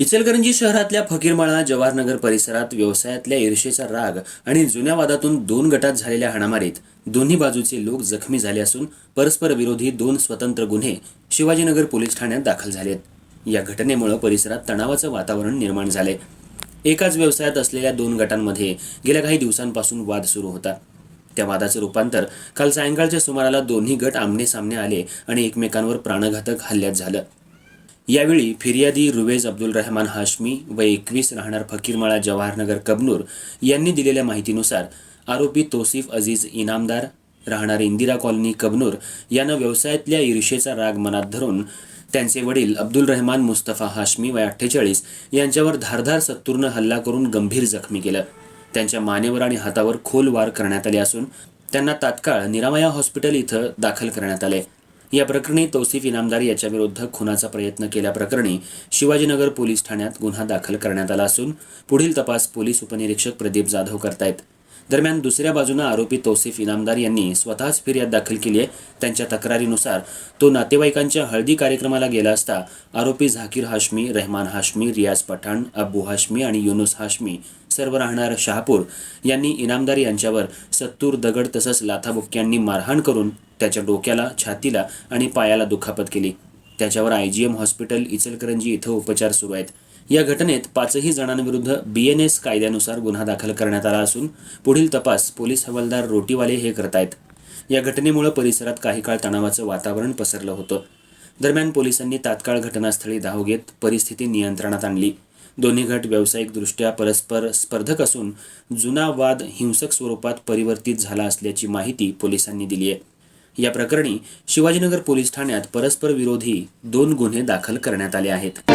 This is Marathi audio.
इचलकरंजी शहरातल्या फकीरमाळा जवाहरनगर परिसरात व्यवसायातल्या ईर्षेचा राग आणि जुन्या वादातून दोन गटात झालेल्या हाणामारीत दोन्ही बाजूचे लोक जखमी झाले असून परस्पर विरोधी दोन स्वतंत्र गुन्हे शिवाजीनगर पोलीस ठाण्यात दाखल झालेत. या घटनेमुळे परिसरात तणावाचं वातावरण निर्माण झाले एकाच व्यवसायात असलेल्या दोन गटांमध्ये गेल्या काही दिवसांपासून वाद सुरू होता. त्या वादाचं रूपांतर काल सायंकाळच्या सुमाराला दोन्ही गट आमने सामने आले आणि एकमेकांवर प्राणघातक हल्ल्यात झालं. यावेळी फिर्यादी रुवेज अब्दुल रहमान हाशमी व एकवीस राहणार फकीरमाळा जवाहरनगर कबनूर यांनी दिलेल्या माहितीनुसार आरोपी तोसिफ अजीज इनामदार राहणार इंदिरा कॉलनी कबनूर यानं व्यवसायातल्या ईर्षेचा राग मनात धरून त्यांचे वडील अब्दुल रहमान मुस्तफा हाशमी वय अठ्ठेचाळीस यांच्यावर धारधार सत्तूरनं हल्ला करून गंभीर जखमी केलं. त्यांच्या मानेवर आणि हातावर खोल वार करण्यात आले असून त्यांना तात्काळ निरामया हॉस्पिटल इथं दाखल करण्यात आले. या प्रकरणी तौसिफ इनामदार याच्याविरुद्ध खुनाचा प्रयत्न केल्याप्रकरणी शिवाजीनगर पोलीस ठाण्यात गुन्हा दाखल करण्यात आला असून पुढील तपास पोलीस उपनिरीक्षक प्रदीप जाधव करतायत. दरम्यान दुसऱ्या बाजूनं आरोपी तौसिफ इनामदार यांनी स्वतःच फिर्याद दाखल केली आहे. त्यांच्या तक्रारीनुसार तो नातेवाईकांच्या हळदी कार्यक्रमाला गेला असता आरोपी झाकीर हाशमी रहमान हाशमी रियाज पठाण अब्बू हाशमी आणि युनुस हाशमी सर्व राहणार शहापूर. यांनी इनामदार यांच्यावर सत्तूर दगड तसंच लाथाबुक्क्यांनी मारहाण करून त्याच्या डोक्याला छातीला आणि पायाला दुखापत केली. त्याच्यावर I G M hospital Ichalkaranji इथं उपचार सुरू आहेत. या घटनेत पाचही जणांविरुद्ध बी एन एस कायद्यानुसार गुन्हा दाखल करण्यात आला असून पुढील तपास पोलीस हवालदार रोटीवाले हे करतायत. या घटनेमुळे परिसरात काही काळ तणावाचं वातावरण पसरलं होतं. दरम्यान पोलिसांनी तात्काळ घटनास्थळी धाव घेत परिस्थिती नियंत्रणात आणली. दोन्ही गट व्यावसायिकदृष्ट्या परस्पर स्पर्धक असून जुना वाद हिंसक स्वरूपात परिवर्तित झाला असल्याची माहिती पोलिसांनी दिली आहे. या प्रकरणी शिवाजीनगर पोलीस ठाण्यात परस्पर विरोधी दोन गुन्हे दाखल करण्यात आले आहेत.